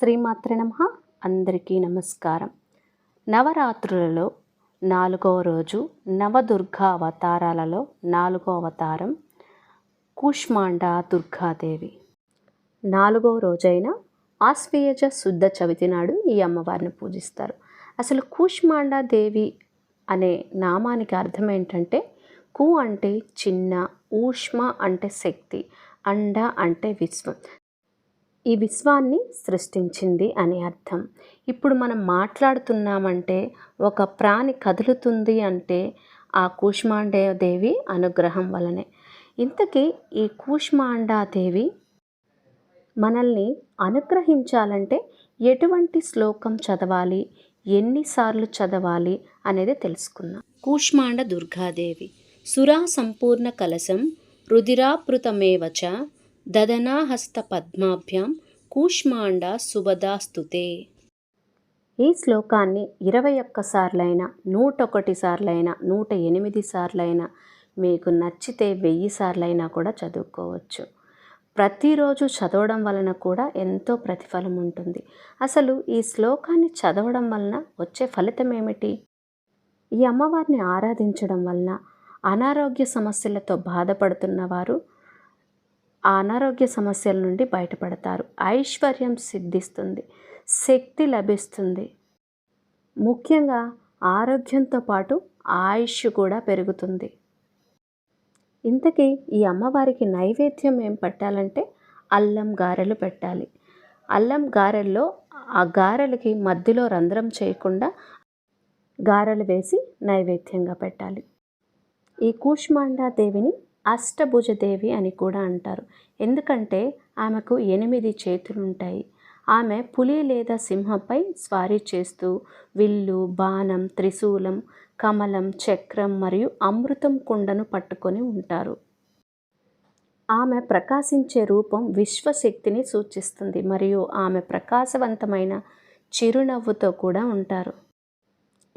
శ్రీమాత్ర నమ. అందరికీ నమస్కారం. నవరాత్రులలో నాలుగవ రోజు నవదుర్గా అవతారాలలో నాలుగో అవతారం కూష్మాండ దుర్గాదేవి. నాలుగవ రోజైన ఆస్వేయజ శుద్ధ చవితి నాడు ఈ అమ్మవారిని పూజిస్తారు. అసలు కూష్మాండ దేవి అనే నామానికి అర్థం ఏంటంటే కు అంటే చిన్న ఊష్మ అంటే శక్తి అండ అంటే విశ్వం. ఈ విశ్వాన్ని సృష్టించింది అని అర్థం. ఇప్పుడు మనం మాట్లాడుతున్నామంటే ఒక ప్రాణి కదులుతుంది అంటే ఆ కూష్మాండేదేవి అనుగ్రహం వలనే. ఇంతకీ ఈ కూష్మాండాదేవి మనల్ని అనుగ్రహించాలంటే ఎటువంటి శ్లోకం చదవాలి? ఎన్నిసార్లు చదవాలి అనేది తెలుసుకుందాం. కూష్మాండ దుర్గాదేవి సురా సంపూర్ణ కలశం రుధిరాపృతమేవచ దదనాహస్తపద్మాభ్యాం కూష్మాండ సుభదాస్తుతే ఈ శ్లోకాన్ని ఇరవై ఒక్కసార్లైనా నూట ఒకటి సార్లైనా నూట ఎనిమిది సార్లైనా మీకు నచ్చితే వెయ్యి సార్లైనా కూడా చదువుకోవచ్చు. ప్రతిరోజు చదవడం వలన కూడా ఎంతో ప్రతిఫలం ఉంటుంది. అసలు ఈ శ్లోకాన్ని చదవడం వలన వచ్చే ఫలితం ఏమిటి? ఈ అమ్మవారిని ఆరాధించడం వలన అనారోగ్య సమస్యలతో బాధపడుతున్న వారు అనారోగ్య సమస్యల నుండి బయటపడతారు. ఐశ్వర్యం సిద్ధిస్తుంది. శక్తి లభిస్తుంది. ముఖ్యంగా ఆరోగ్యంతో పాటు ఆయుష్ కూడా పెరుగుతుంది. ఇంతకీ ఈ అమ్మవారికి నైవేద్యం ఏం పెట్టాలంటే అల్లం గారెలు పెట్టాలి. అల్లం గారెల్లో ఆ గారెలకి మధ్యలో రంధ్రం చేయకుండా గారెలు వేసి నైవేద్యంగా పెట్టాలి. ఈ కూష్మాండా దేవిని అష్టభుజదేవి అని కూడా అంటారు. ఎందుకంటే ఆమెకు ఎనిమిది చేతులుంటాయి. ఆమె పులి లేదా సింహంపై స్వారీ చేస్తూ విల్లు బాణం త్రిశూలం కమలం చక్రం మరియు అమృతం కుండను పట్టుకొని ఉంటారు. ఆమె ప్రకాశించే రూపం విశ్వశక్తిని సూచిస్తుంది మరియు ఆమె ప్రకాశవంతమైన చిరునవ్వుతో కూడా ఉంటారు.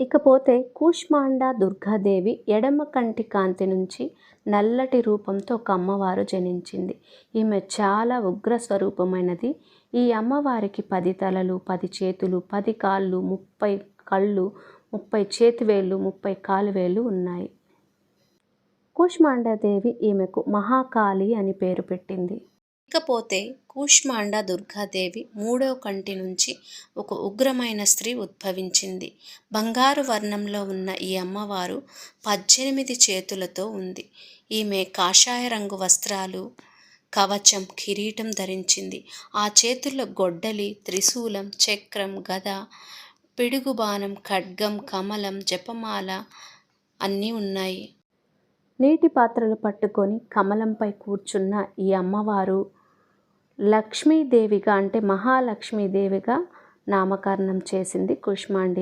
ఇకపోతే కూష్మాండ దుర్గాదేవి ఎడమ కంటి కాంతి నుంచి నల్లటి రూపంతో ఒక అమ్మవారు జనించింది. ఈమె చాలా ఉగ్ర స్వరూపమైనది. ఈ అమ్మవారికి పది తలలు పది చేతులు పది కాళ్ళు ముప్పై కళ్ళు ముప్పై చేతివేళ్ళు ముప్పై కాలువేళ్ళు ఉన్నాయి. కూష్మాండాదేవి ఈమెకు మహాకాళి అని పేరు పెట్టింది. ఇకపోతే కూష్మాండ దుర్గాదేవి మూడో కంటి నుంచి ఒక ఉగ్రమైన స్త్రీ ఉద్భవించింది. బంగారు వర్ణంలో ఉన్న ఈ అమ్మవారు పద్దెనిమిది చేతులతో ఉంది. ఈమె కాషాయ రంగు వస్త్రాలు కవచం కిరీటం ధరించింది. ఆ చేతుల్లో గొడ్డలి త్రిశూలం చక్రం గద పిడుగుబాణం ఖడ్గం కమలం జపమాల అన్నీ ఉన్నాయి. నీటి పాత్రలు పట్టుకొని కమలంపై కూర్చున్న ఈ అమ్మవారు లక్ష్మీదేవిగా అంటే మహాలక్ష్మీదేవిగా నామకరణం చేసింది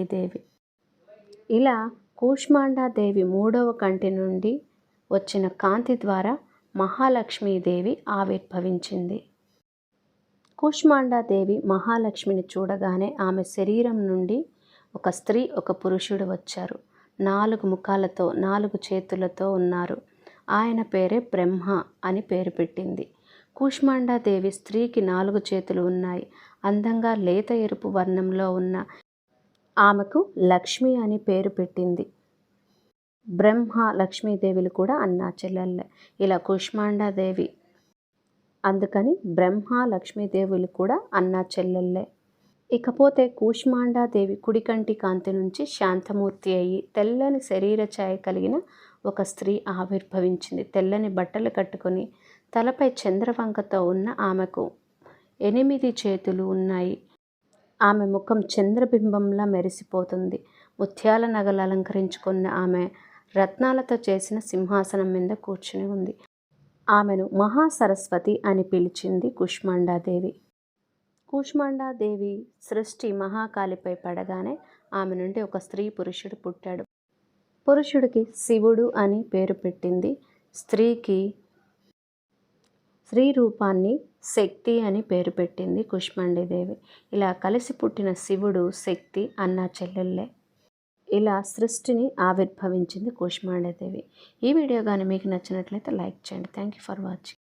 దేవి. ఇలా కూష్మాండాదేవి మూడవ కంటి నుండి వచ్చిన కాంతి ద్వారా మహాలక్ష్మీదేవి ఆవిర్భవించింది. కూష్మాండాదేవి మహాలక్ష్మిని చూడగానే ఆమె శరీరం నుండి ఒక స్త్రీ ఒక పురుషుడు వచ్చారు. నాలుగు ముఖాలతో నాలుగు చేతులతో ఉన్నారు. ఆయన పేరే బ్రహ్మ అని పేరు పెట్టింది. కూష్మాండాదేవి స్త్రీకి నాలుగు చేతులు ఉన్నాయి. అందంగా లేత ఎరుపు వర్ణంలో ఉన్న ఆమెకు లక్ష్మి అని పేరు పెట్టింది. బ్రహ్మ లక్ష్మీదేవిలు కూడా అన్నా చెల్లెళ్ళే. ఇలా కుష్మాండాదేవి అందుకని బ్రహ్మ లక్ష్మీదేవులు కూడా అన్నా చెల్లెళ్ళే. ఇకపోతే కూష్మాండాదేవి కుడికంటి కాంతి నుంచి శాంతమూర్తి అయ్యి తెల్లని శరీర ఛాయ కలిగిన ఒక స్త్రీ ఆవిర్భవించింది. తెల్లని బట్టలు కట్టుకొని తలపై చంద్రవంకతో ఉన్న ఆమెకు ఎనిమిది చేతులు ఉన్నాయి. ఆమె ముఖం చంద్రబింబంలా మెరిసిపోతుంది. ముత్యాల నగలు అలంకరించుకున్న ఆమె రత్నాలతో చేసిన సింహాసనం మీద కూర్చుని ఉంది. ఆమెను మహాసరస్వతి అని పిలిచింది కుష్మాండాదేవి. కుష్మాండాదేవి సృష్టి మహాకాళిపై పడగానే ఆమె నుండి ఒక స్త్రీ పురుషుడు పుట్టాడు. పురుషుడికి శివుడు అని పేరు పెట్టింది. స్త్రీకి స్త్రీ రూపాన్ని శక్తి అని పేరు పెట్టింది కుష్మండిదేవి ఇలా కలిసి పుట్టిన శివుడు శక్తి అన్న చెల్లెళ్ళే. ఇలా సృష్టిని ఆవిర్భవించింది కుష్మాండదేవి ఈ వీడియో కానీ మీకు నచ్చినట్లయితే లైక్ చేయండి. Thank you for watching.